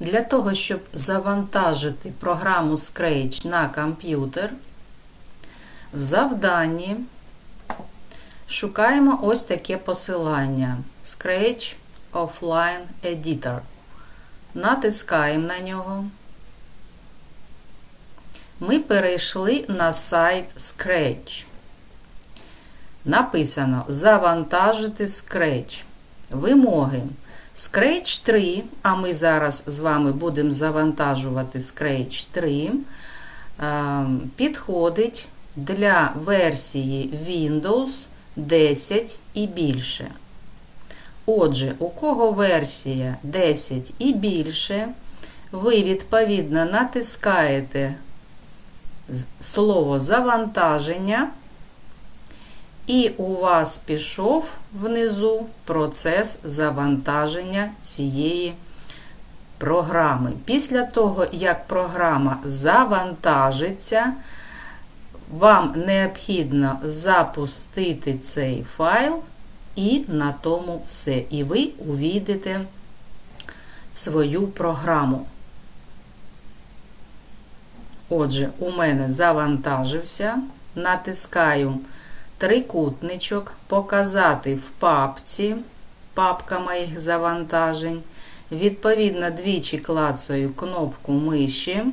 Для того, щоб завантажити програму Scratch на комп'ютер, в завданні шукаємо ось таке посилання Scratch Offline Editor. Натискаємо на нього. Ми перейшли на сайт Scratch. Написано Завантажити Scratch. Вимоги. Scratch 3, а ми зараз з вами будемо завантажувати Scratch 3, підходить для версії Windows 10 і більше. Отже, у кого версія 10 і більше, ви відповідно натискаєте слово завантаження, і у вас пішов внизу процес завантаження цієї програми. Після того, як програма завантажиться, вам необхідно запустити цей файл, і на тому все. І ви увійдете в свою програму. Отже, у мене завантажився, натискаю трикутничок, показати в папці, папка моїх завантажень. Відповідно, двічі клацаю кнопку миші.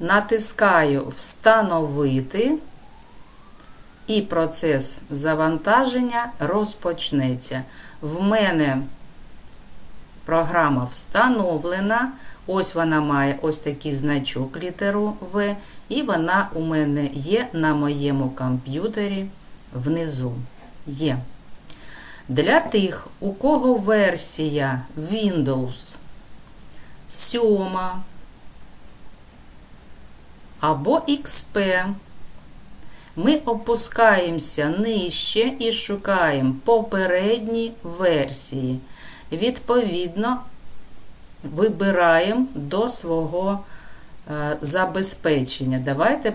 Натискаю Встановити, і процес завантаження розпочнеться. В мене програма встановлена. Ось вона має ось такий значок літеру В, і вона у мене є на моєму комп'ютері внизу. Є. Для тих, у кого версія Windows 7 або XP, ми опускаємося нижче і шукаємо попередні версії. Відповідно, вибираємо до свого е, забезпечення. Давайте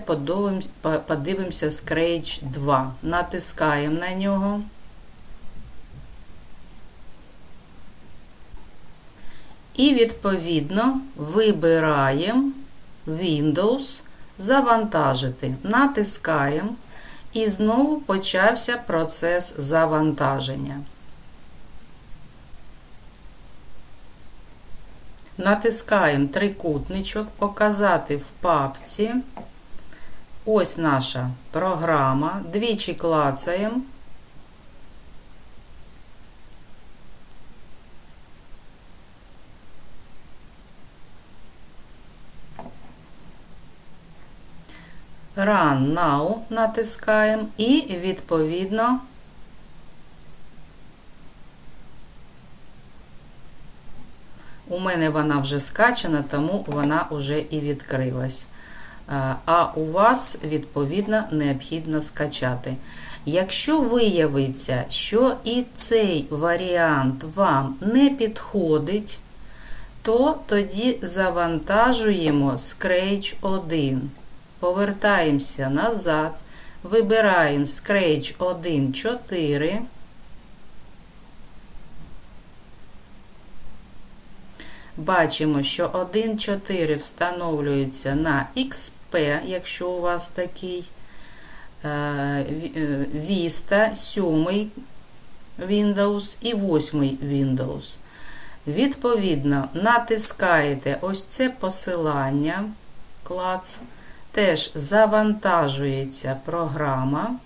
подивимося Scratch 2. Натискаємо на нього. І, відповідно, вибираємо Windows, завантажити. Натискаємо, і знову почався процес завантаження. Натискаємо трикутничок, показати в папці. Ось наша програма. Двічі клацаємо. Run Now натискаємо і, відповідно, У мене вона вже скачана, тому вона вже і відкрилась. А у вас, відповідно, необхідно скачати. Якщо виявиться, що і цей варіант вам не підходить, то тоді завантажуємо Scratch 1. Повертаємося назад, вибираємо Scratch 1.4. Бачимо, що 1.4 встановлюється на XP, якщо у вас такий е, е, Vista, 7 Windows і 8 Windows. Відповідно, натискаєте ось це посилання, клац, теж завантажується програма.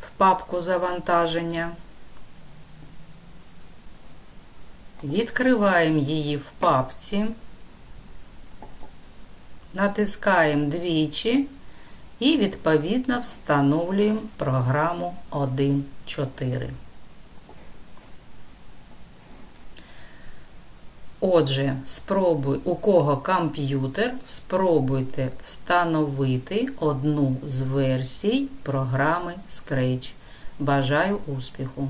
В папку завантаження. Відкриваємо її в папці, натискаємо двічі і, відповідно, встановлюємо програму 1.4. Отже, спробуй, у кого комп'ютер, спробуйте встановити одну з версій програми Scratch. Бажаю успіху!